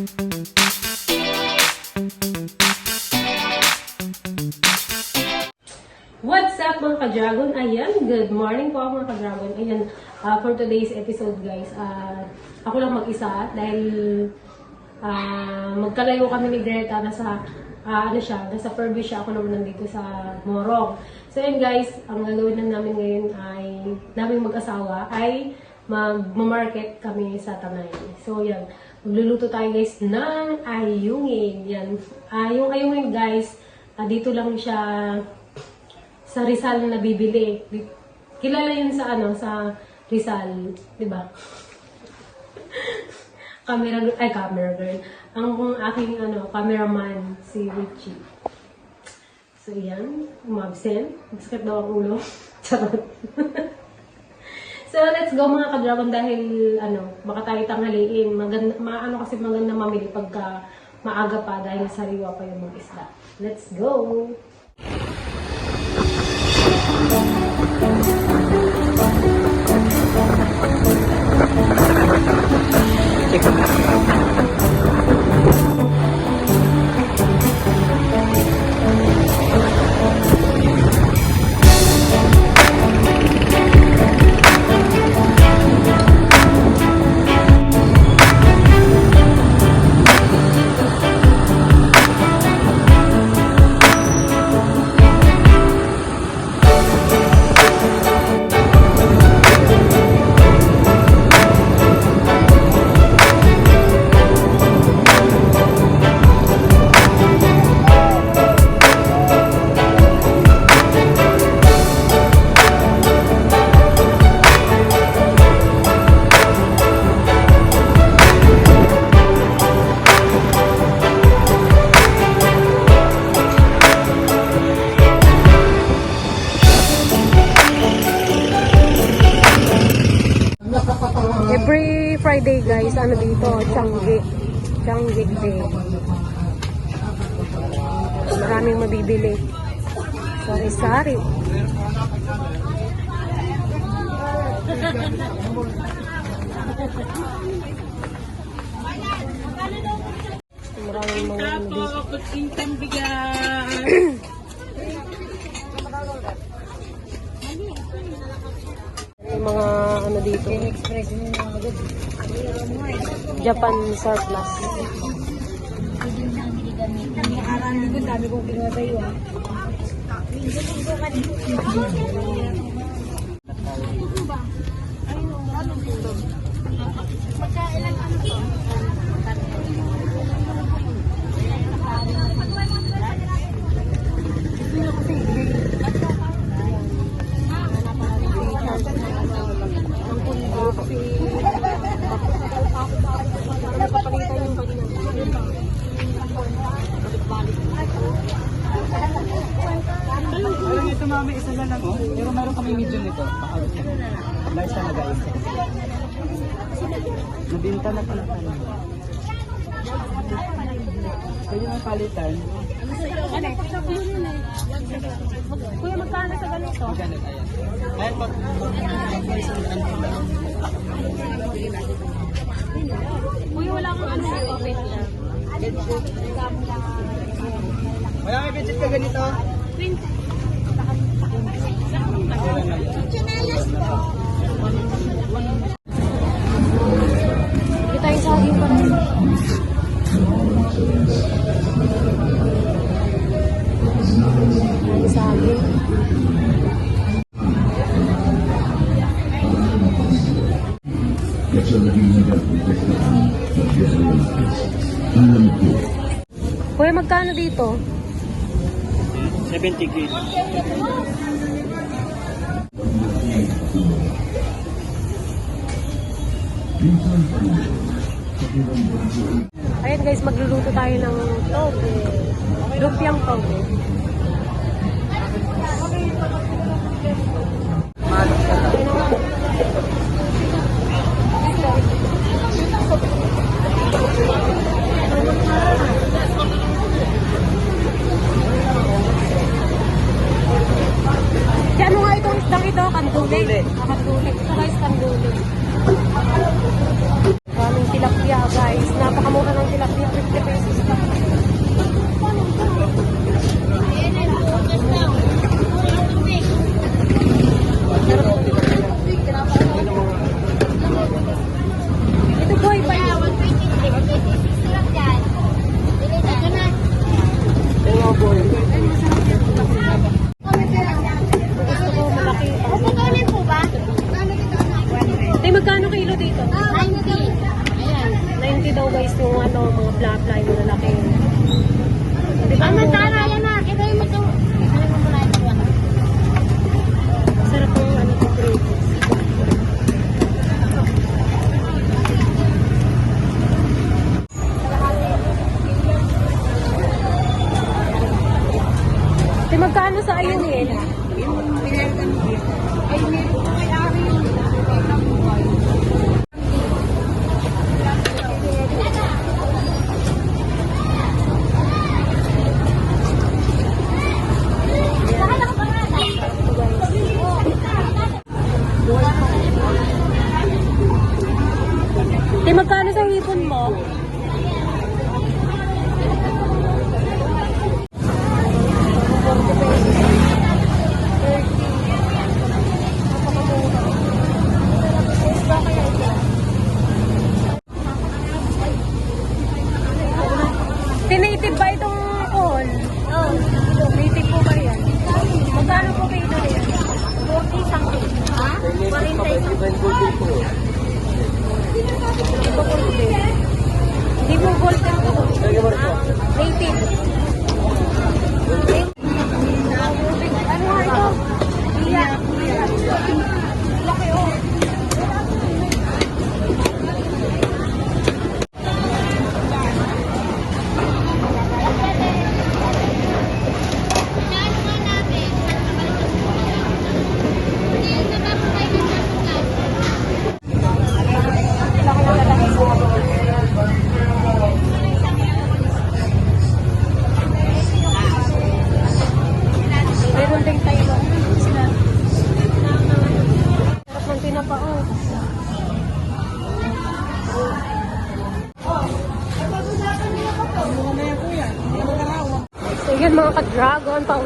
What's up mga ka-dragon? Ayan, good morning po mga ka-dragon. Ayan, ah, for today's episode guys, ah, ako lang mag-isa dahil ah, magkalayo kami ni Greta nasa ah, ano siya, nasa Purview siya, ako naman nandito sa Morong. So yun guys, ang gagawin na namin ngayon ay, namin mag-asawa ay mag-market kami sa Tanay. So yan, magluluto tayo guys ng ayungin. Yan, Ah, yung ayungin guys, ah, dito lang siya sa Rizal na bibili. Di- Kilala yun sa ano, sa Rizal, di ba? camera, ay camera girl. Ang aking ano, cameraman, si Richie. So, yan. Umabsent. Masakit daw ang ulo. Charot. so, let's go mga ka-dragon dahil, ano, baka tayo tanghaliin. Maganda, maano kasi maganda mamili pagka maaga pa dahil sariwa pa yung mga isda. Let's go! Every Guys, ano dito, Changi. Changi Day. Maraming mabibili. Sari-sari. Maraming mga. Yung mga ano dito. Japan surplus. Nakaraan ko, dami kong kinuha sa'yo ah. meron kami medium nito. Pakawit kami. Large na guys. Nabinta na pala tayo. Pwede na palitan. Kuya, magkano sa ganito? Magkano tayo? Ayan po. Kuya, wala kang ano na COVID na. Wala kang budget ka ganito? 20. Sabi. Kuya, magkano dito? 70 kilos. Ayan guys, magluluto tayo ng toge. Lumpiang toge. Si ano nga itong isdang ito? Kanduli. Ah, Kanduli. Ito guys, kanduli. Maraming tilapia guys. napakamura ng tilapia, 50 pesos lang. Ito boy, pa Gusto ko malaki. Tay, magkano kilo dito? 90 daw mga flat-fly na lalaki. Di ba?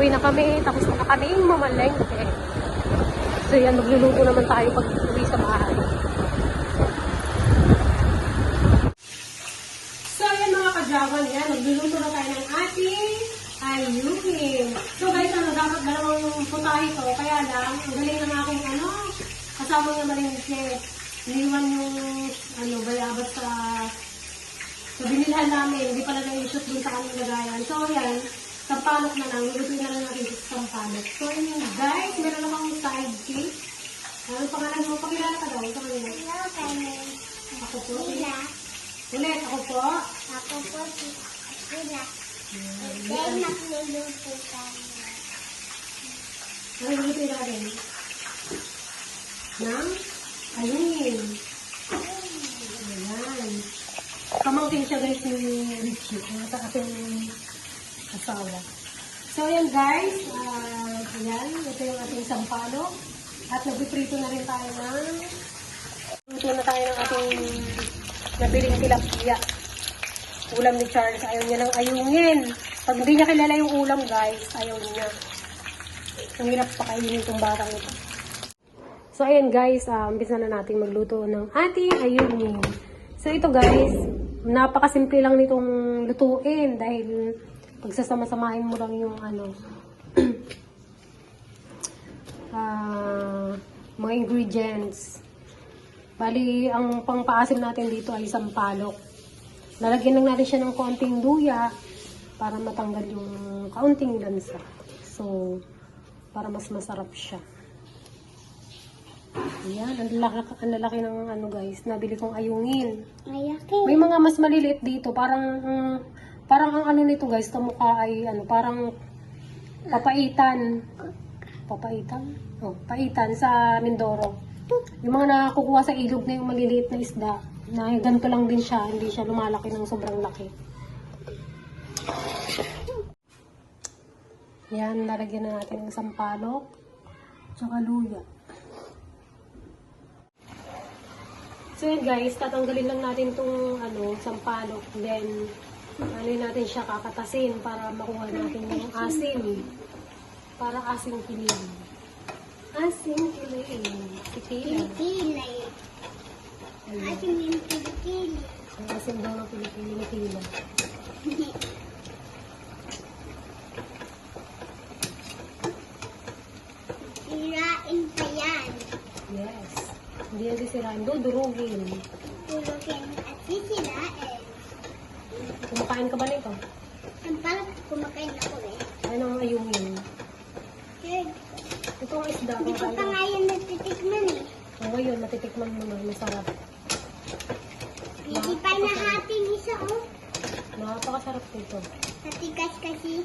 Pauwi na kami, tapos na kaming mamalengke. So yan, magluluto naman tayo pag uwi sa bahay. So yan mga ka-dragon, yan, magluluto na tayo ng ating ayukin. So guys, ano, dapat dalawang putahe to, kaya lang, ang galing ng aking ano, kasama ng malingke. Iniwan yung, ano, bayabat sa So, binilhan namin, hindi pala na-shoot dun sa aming. So, yan, sampalok na lang, lulutuin na lang natin sa sampalok. So, yun guys, meron akong side cake. Ano pangalan mo? Pakilala ka daw sa kanila. Ako po. Ulit, ako po. Ano lulutuin natin? Ng ayun. Ayan. Pamangkin siya guys ni Richie. Ano sa ating asawa. So ayan guys. ah ayan. Ito yung ating sampalo. At nagpiprito na rin tayo ng Luto na tayo ng ating nabiling tilapia. Ulam ni Charles. Ayaw niya ng ayungin. Pag hindi niya kilala yung ulam guys, ayaw niya. Ang hirap pakainin itong batang ito. So, ayan guys, uh, umpisa na natin magluto ng ating ayungin. So, ito guys, napakasimple lang nitong lutuin dahil pagsasama-samahin mo lang yung ano, ah, mga ingredients. Bali, ang pangpaasim natin dito ay sampalok. Lalagyan lang natin siya ng konting luya para matanggal yung kaunting lansa. So, para mas masarap siya. Ayan, ang lalaki, ang lalaki ng ano guys, nabili kong ayungin. May mga mas maliliit dito, parang mm, parang ang ano nito guys, kamukha ay ano, parang papaitan. Papaitan? Oh, paitan sa Mindoro. Yung mga nakukuha sa ilog na yung maliliit na isda, na ganito lang din siya, hindi siya lumalaki ng sobrang laki. Yan, lalagyan na natin ng sampalok, tsaka luya. So guys, tatanggalin lang natin tong ano, sampalok. Then, ano natin siya kakatasin para makuha natin yung asim. Para asim kiling. Asim kiling. Sikila. Pilipilay. Ating yung pilipili. Ang asim daw ng Pilipino. Irain pa yan. Yes. Hindi yan sisirain. Dudurugin. Tulogin at sisirain. Kumakain ka ba nito? Ang parang kumakain ako eh. Ano ang ayungin? Third. Ito ang isda. Hindi ko pa nga yan natitikman eh. O ngayon, matitikman mo na. Masarap. Hindi pa nahating isa oh. Napakasarap nito. Natigas kasi.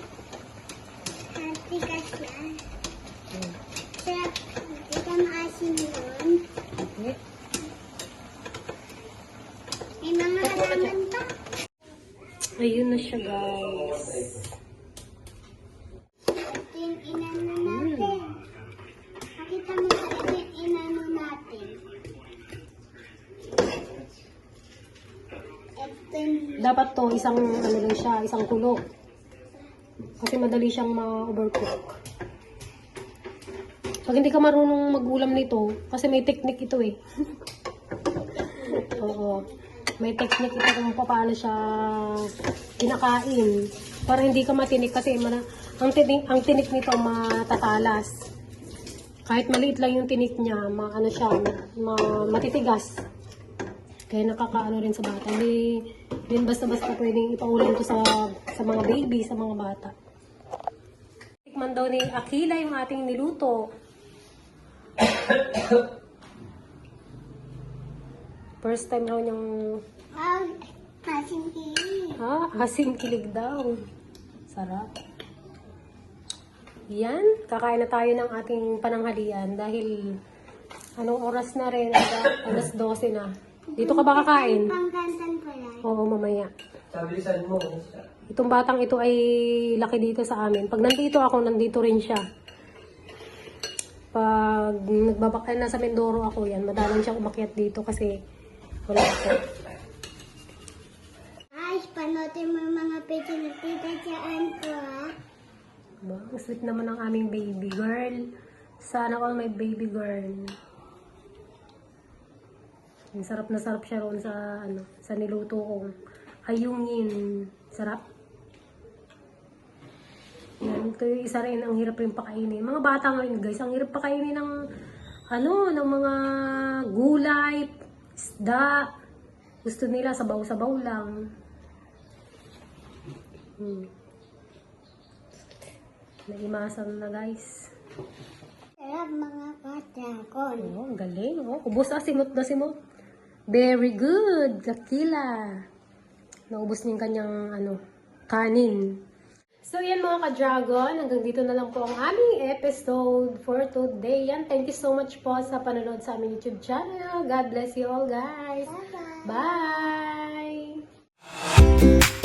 Natigas yan. Hmm. Sarap. Hindi ka maasin yun. Okay. May mga halaman pa. Ayun na siya, guys. Yung inano natin. Nakita mo sa inano natin. Dapat to, isang, ano lang siya, isang kulok. Kasi madali siyang ma-overcook. Pag hindi ka marunong magulam nito, kasi may technique ito eh. Oo. May technique ito kung paano siya kinakain. Para hindi ka matinik kasi mana, ang tinik, ang tinik nito matatalas. Kahit maliit lang yung tinik niya, ma, ano siya, ma, matitigas. Kaya nakakaano rin sa bata. Hindi, din basta-basta pwedeng ipaulam to sa, sa mga baby, sa mga bata. Tikman daw ni Akila yung ating niluto. First time raw niyang, wow, kasing kili. ha, asim kilig daw. Sarap. Yan, kakain na tayo ng ating pananghalian dahil anong oras na rin, Aga- alas 12 na. Dito ka ba kakain? Panggantan pala. Oo, mamaya. Stabilisan mo. Itong batang ito ay laki dito sa amin. Pag nandito ako, nandito rin siya. Pag nagbabakay na sa Mindoro ako yan, madalang siyang umakyat dito kasi wala ako. Guys, panotin mo yung mga picture na tita dyan ko ah. Diba? Ang sweet naman ng aming baby girl. Sana all my baby girl. Ang sarap na sarap siya roon sa ano, sa niluto kong ayungin. Sarap. Yan, ito yung isa rin, ang hirap rin pakainin. Mga bata ngayon guys, ang hirap pakainin ng ano, ng mga gulay, isda. Gusto nila sabaw-sabaw lang. Hmm. Naimasan na guys. Sarap mga katakon. Oh, ang galing. Oh, ubos na simot na simot. Very good, Lakila. Naubos niya yung kanyang ano, kanin. So yan mga ka-dragon, hanggang dito na lang po ang aming episode for today. Yan, thank you so much po sa panonood sa aming YouTube channel. God bless you all guys. Bye-bye. Bye!